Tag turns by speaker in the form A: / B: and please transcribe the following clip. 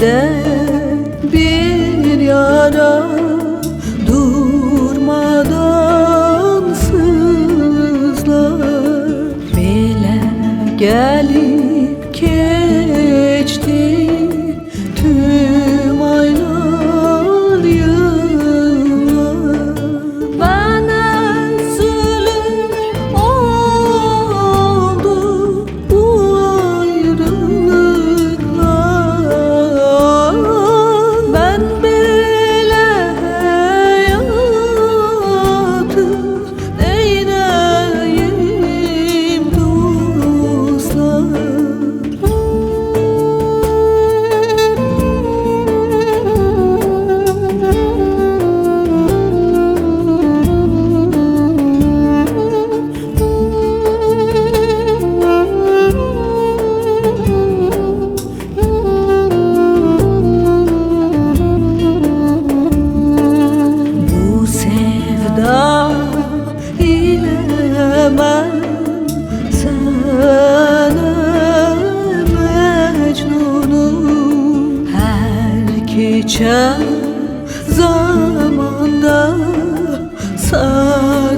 A: bende bir yara durmadan sızlar. Bile gelip ki zamanda sağ